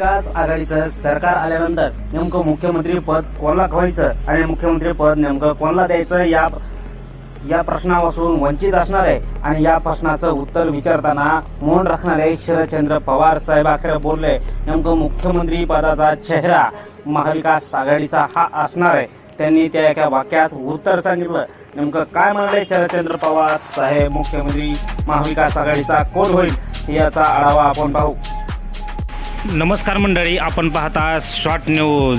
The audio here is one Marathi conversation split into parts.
विकास आघाडीचं सरकार आल्यानंतर नेमकं मुख्यमंत्री पद कोणाला खवायचं आणि मुख्यमंत्री पद नेमकं कोणाला द्यायचं या या प्रश्नापासून वंचित असणार आहे आणि या प्रश्नाचं उत्तर विचारताना मौन राखणारे शरदचंद्र पवार साहेब अखेर बोलले नेमकं मुख्यमंत्री पदाचा चेहरा महाविकास आघाडीचा हा असणार आहे. त्यांनी त्या एका वाक्यात उत्तर सांगितलं. नेमकं काय म्हणाले शरदचंद्र पवार साहेब? मुख्यमंत्री महाविकास आघाडीचा कोण होईल? याचा आढावा आपण पाहू. नमस्कार मंडळी आपण पाहता शॉर्ट न्यूज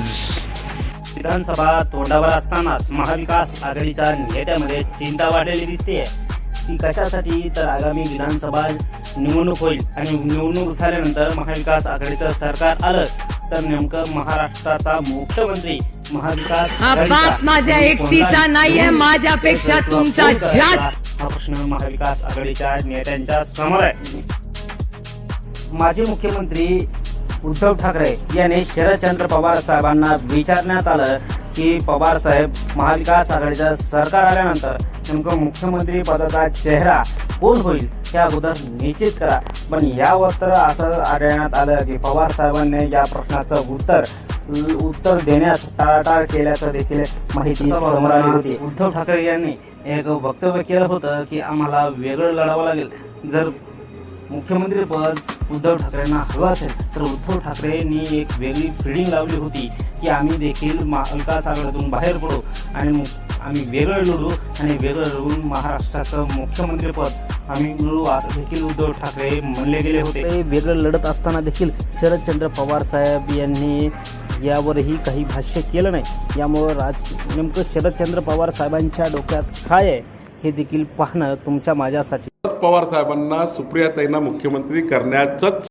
विधानसभा तोंडावर असतानाच महाविकास आघाडीच्या नेत्यामध्ये चिंता वाढलेली दिसते ती कशासाठी तर आगामी विधानसभा निवडणूक होईल आणि निवडणूक झाल्यानंतर महाविकास आघाडीचं सरकार आलं तर नेमकं महाराष्ट्राचा मुख्यमंत्री महाविकास हा माझ्या एकटीचा नाहीये, माझ्यापेक्षा तुमचा. हा प्रश्न महाविकास आघाडीच्या नेत्यांच्या समोर आहे. माजी मुख्यमंत्री उद्धव ठाकरे यांनी शरदचंद्र पवार साहेबांना विचारण्यात आलं की पवार साहेब महाविकास आघाडीचं सरकार आल्यानंतर नेमकं मुख्यमंत्री पदाचा चेहरा कोण होईल हे अगोदर निश्चित करा. पण यावर तर असं आढळण्यात आलं की पवार साहेबांनी या प्रश्नाचं उत्तर उत्तर देण्यास टाळाटाळ केल्याचं देखील माहिती समोर आली होती. उद्धव ठाकरे यांनी एक वक्तव्य केलं होतं की आम्हाला वेगळं लढावं लागेल. जर मुख्यमंत्री पद उद्धव ठाकरेंना हवं असेल तर उद्धव ठाकरेंनी एक वेगळी फिडिंग लावली होती की आम्ही देखील महाविकास सागरातून बाहेर पडू आणि आम्ही वेगळं लढू आणि वेगळं लढून महाराष्ट्राचं मुख्यमंत्रीपद आम्ही मिळू असं देखील उद्धव ठाकरे म्हणले गेले होते. वेगळं लढत असताना देखील शरदचंद्र पवार साहेब यांनी यावरही काही भाष्य केलं नाही. यामुळं राज नेमकं शरदचंद्र पवार साहेबांच्या डोक्यात काय आहे हे देखील पाहणं तुमच्या माझ्यासाठी पवार साहेबांना सुप्रियाताईंना मुख्यमंत्री करण्याचंच